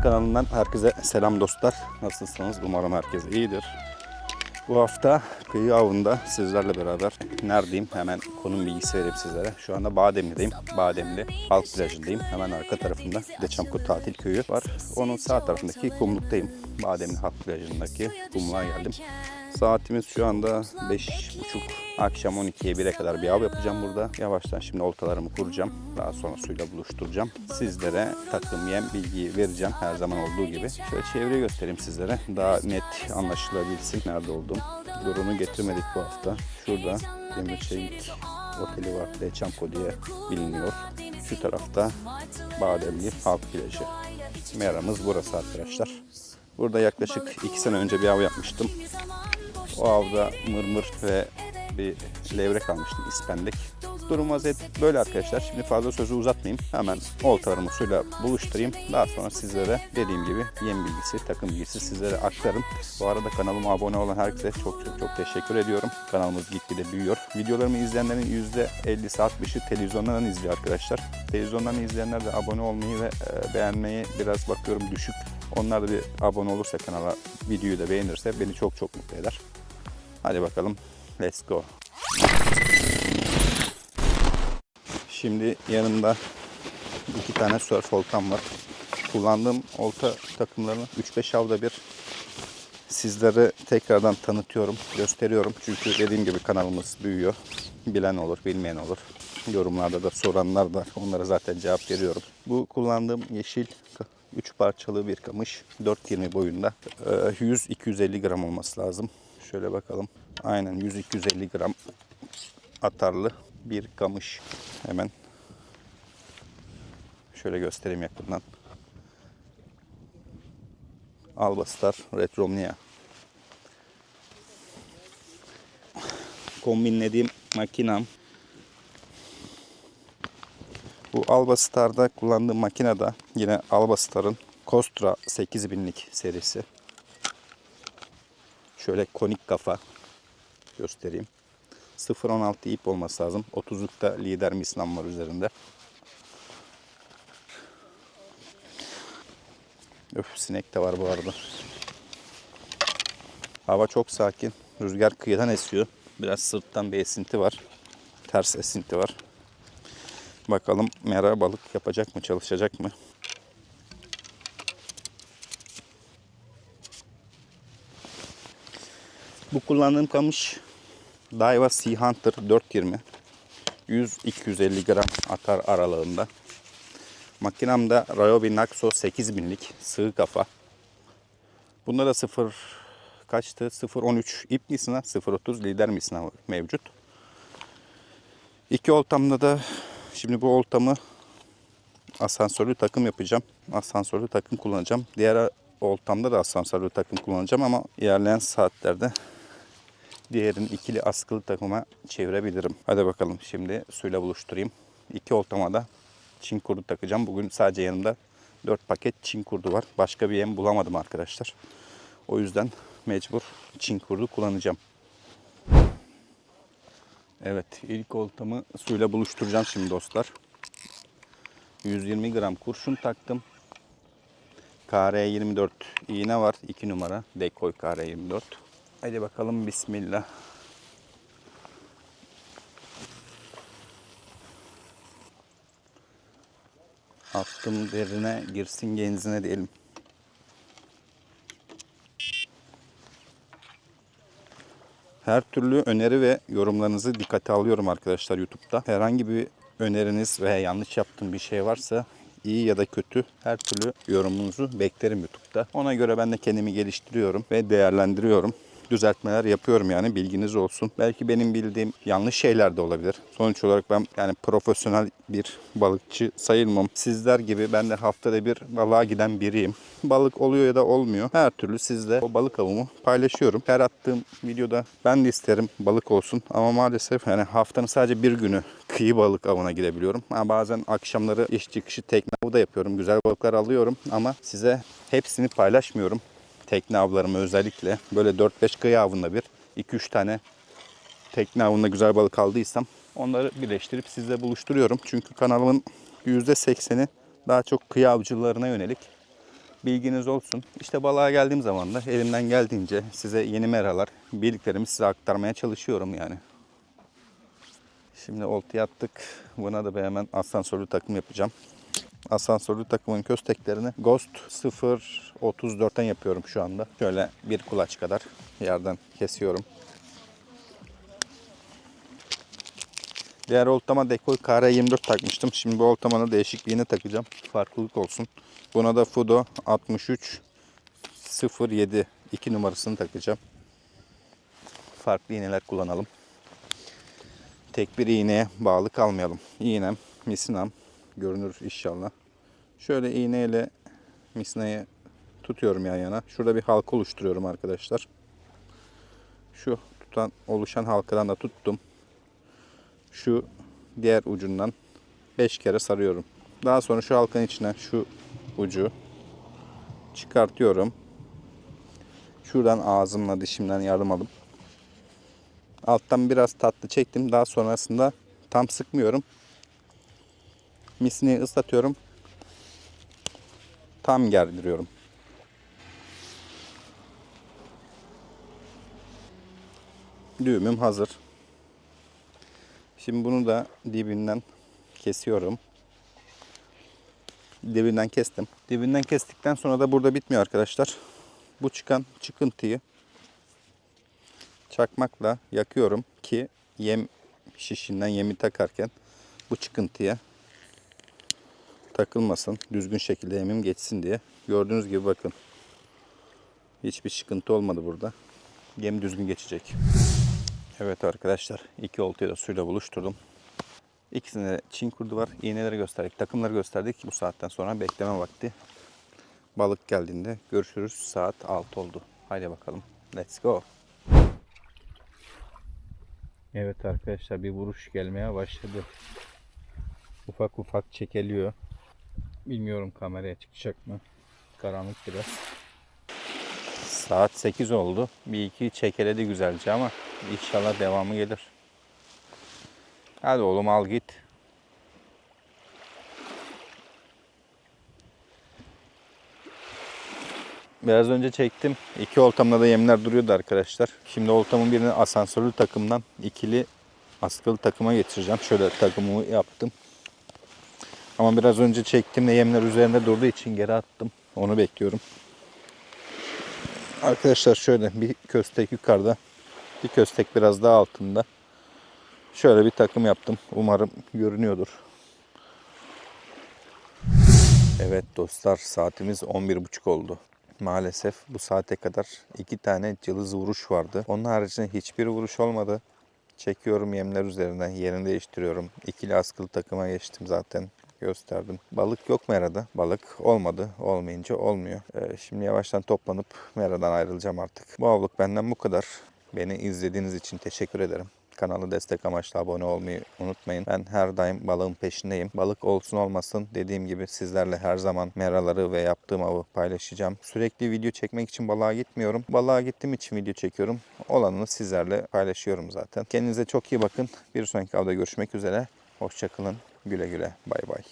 Ana kanalından herkese selam dostlar. Nasılsınız? Umarım herkes iyidir. Bu hafta kıyı avında sizlerle beraber neredeyim? Hemen konum bilgisi vereyim sizlere. Şu anda Bademli'deyim. Bademli halk plajındayım. Hemen arka tarafında Deçamkut Tatil Köyü var. Onun sağ tarafındaki kumluktayım. Bademli halk plajındaki kumluğa geldim. Saatimiz şu anda 5.30. Akşam 12'ye 1'e kadar bir av yapacağım burada. Yavaştan şimdi oltalarımı kuracağım. Daha sonra suyla buluşturacağım. Sizlere takım yem bilgiyi vereceğim her zaman olduğu gibi. Şöyle çevreyi göstereyim sizlere. Daha net anlaşılabilsin nerede olduğum. Drone'u getirmedik bu hafta. Şurada Demirçelik Oteli var. Leçamko diye biliniyor. Şu tarafta Bademli Halk Plajı. Meramız burası arkadaşlar. Burada yaklaşık 2 sene önce bir av yapmıştım. O avda mırmır ve bir levrek almıştım ispendik. Durum vaziyet böyle arkadaşlar. Şimdi fazla sözü uzatmayayım. Hemen oltalarımı suyla buluşturayım. Daha sonra sizlere dediğim gibi yem bilgisi, takım bilgisi sizlere aktarım. Bu arada kanalıma abone olan herkese çok çok çok teşekkür ediyorum. Kanalımız gitgide büyüyor. Videolarımı izleyenlerin %50'si 60'ı televizyondan izliyor arkadaşlar. Televizyondan izleyenler de abone olmayı ve e, beğenmeyi biraz bakıyorum düşük. Onlar da bir abone olursa kanala videoyu da beğenirse beni çok çok mutlu eder. Hadi bakalım. Let's go. Şimdi yanımda iki tane surf oltam var. Kullandığım olta takımlarını 3-5 avda bir sizlere tekrardan tanıtıyorum, gösteriyorum. Çünkü dediğim gibi kanalımız büyüyor. Bilen olur, bilmeyen olur. Yorumlarda da soranlar da onlara zaten cevap veriyorum. Bu kullandığım yeşil 3 parçalı bir kamış. 4.20 boyunda. Ee, 100-250 gram olması lazım. Şöyle bakalım. Aynen 100-250 gram atarlı bir kamış. Hemen şöyle göstereyim yakından. Albastar Retromnia. Kombinlediğim makinam. Bu Albastar'da kullandığım makinede yine Albastar'ın Kostra 8000'lik serisi. Şöyle konik kafa göstereyim. 0.16 ip olması lazım. 30'lukta lider mislam var üzerinde. Öf sinek de var bu arada. Hava çok sakin. Rüzgar kıyıdan esiyor. Biraz sırttan bir esinti var. Ters esinti var. Bakalım mera balık yapacak mı, çalışacak mı? Bu kullandığım kamış Daiwa Sea Hunter 420. 100-250 gram atar aralığında. Makinamda Ryobi Naxo 8000'lik sığ kafa. Bunda da 0 kaçtı? 0.13 ip misina, 0.30 lider misina mevcut. İki oltamda da şimdi bu oltamı asansörlü takım yapacağım. Asansörlü takım kullanacağım. Diğer oltamda da asansörlü takım kullanacağım ama ilerleyen saatlerde diğerini ikili askılı takıma çevirebilirim. Hadi bakalım şimdi suyla buluşturayım. İki oltama da çin kurdu takacağım. Bugün sadece yanımda 4 paket çin kurdu var. Başka bir yem bulamadım arkadaşlar. O yüzden mecbur çin kurdu kullanacağım. Evet ilk oltamı suyla buluşturacağım şimdi dostlar. 120 gram kurşun taktım. KR24 iğne var 2 numara. Dekoy KR24. Hadi bakalım bismillah. Attım derine girsin genzine diyelim. Her türlü öneri ve yorumlarınızı dikkate alıyorum arkadaşlar YouTube'da. Herhangi bir öneriniz veya yanlış yaptığım bir şey varsa iyi ya da kötü her türlü yorumunuzu beklerim YouTube'da. Ona göre ben de kendimi geliştiriyorum ve değerlendiriyorum düzeltmeler yapıyorum yani bilginiz olsun. Belki benim bildiğim yanlış şeyler de olabilir. Sonuç olarak ben yani profesyonel bir balıkçı sayılmam. Sizler gibi ben de haftada bir balığa giden biriyim. Balık oluyor ya da olmuyor. Her türlü sizle o balık avımı paylaşıyorum. Her attığım videoda ben de isterim balık olsun ama maalesef yani haftanın sadece bir günü kıyı balık avına gidebiliyorum. Ama bazen akşamları iş çıkışı tekne avı da yapıyorum. Güzel balıklar alıyorum ama size hepsini paylaşmıyorum tekne avlarımı özellikle böyle 4-5 kıyı avında bir 2-3 tane tekne avında güzel balık aldıysam onları birleştirip sizle buluşturuyorum. Çünkü kanalımın %80'i daha çok kıyı avcılarına yönelik. Bilginiz olsun. İşte balığa geldiğim zaman da elimden geldiğince size yeni meralar, bildiklerimi size aktarmaya çalışıyorum yani. Şimdi oltaya attık. Buna da bir hemen asansörlü takım yapacağım. Asansörlü takımın kösteklerini Ghost 0.34'ten yapıyorum şu anda. Şöyle bir kulaç kadar yerden kesiyorum. Diğer oltama dekoy KR24 takmıştım. Şimdi bu oltamana değişik bir iğne takacağım. Farklılık olsun. Buna da Fudo 63 07 2 numarasını takacağım. Farklı iğneler kullanalım. Tek bir iğneye bağlı kalmayalım. İğnem, misinam görünür inşallah. Şöyle iğneyle misinayı tutuyorum yan yana. Şurada bir halka oluşturuyorum arkadaşlar. Şu tutan oluşan halkadan da tuttum. Şu diğer ucundan 5 kere sarıyorum. Daha sonra şu halkanın içinden şu ucu çıkartıyorum. Şuradan ağzımla dişimden yardım alıp alttan biraz tatlı çektim. Daha sonrasında tam sıkmıyorum. Misini ıslatıyorum. Tam gerdiriyorum. Düğümüm hazır. Şimdi bunu da dibinden kesiyorum. Dibinden kestim. Dibinden kestikten sonra da burada bitmiyor arkadaşlar. Bu çıkan çıkıntıyı çakmakla yakıyorum ki yem şişinden yemi takarken bu çıkıntıya takılmasın. Düzgün şekilde yemim geçsin diye. Gördüğünüz gibi bakın. Hiçbir çıkıntı olmadı burada. Yem düzgün geçecek. Evet arkadaşlar iki oltayı da suyla buluşturdum. İkisinde de çin kurdu var. İğneleri gösterdik, takımları gösterdik. Bu saatten sonra bekleme vakti. Balık geldiğinde görüşürüz. Saat 6 oldu. Haydi bakalım. Let's go. Evet arkadaşlar bir vuruş gelmeye başladı. Ufak ufak çekeliyor. Bilmiyorum kameraya çıkacak mı. Karanlık biraz. Saat 8 oldu. Bir iki çekeledi güzelce ama inşallah devamı gelir. Hadi oğlum al git. Biraz önce çektim. İki oltamda da yemler duruyordu arkadaşlar. Şimdi oltamın birini asansörlü takımdan ikili askılı takıma geçireceğim. Şöyle takımımı yaptım. Ama biraz önce çektiğimde yemler üzerinde durduğu için geri attım. Onu bekliyorum. Arkadaşlar şöyle bir köstek yukarıda. Bir köstek biraz daha altında. Şöyle bir takım yaptım. Umarım görünüyordur. Evet dostlar saatimiz 11.30 oldu. Maalesef bu saate kadar iki tane cılız vuruş vardı. Onun haricinde hiçbir vuruş olmadı. Çekiyorum yemler üzerinden yerini değiştiriyorum. İkili askılı takıma geçtim zaten gösterdim. Balık yok merada. Balık olmadı. Olmayınca olmuyor. Ee, şimdi yavaştan toplanıp meradan ayrılacağım artık. Bu avluk benden bu kadar. Beni izlediğiniz için teşekkür ederim. Kanalı destek amaçlı abone olmayı unutmayın. Ben her daim balığın peşindeyim. Balık olsun olmasın dediğim gibi sizlerle her zaman meraları ve yaptığım avı paylaşacağım. Sürekli video çekmek için balığa gitmiyorum. Balığa gittiğim için video çekiyorum. Olanını sizlerle paylaşıyorum zaten. Kendinize çok iyi bakın. Bir sonraki avda görüşmek üzere. Hoşçakalın. Güle güle. Bay bay.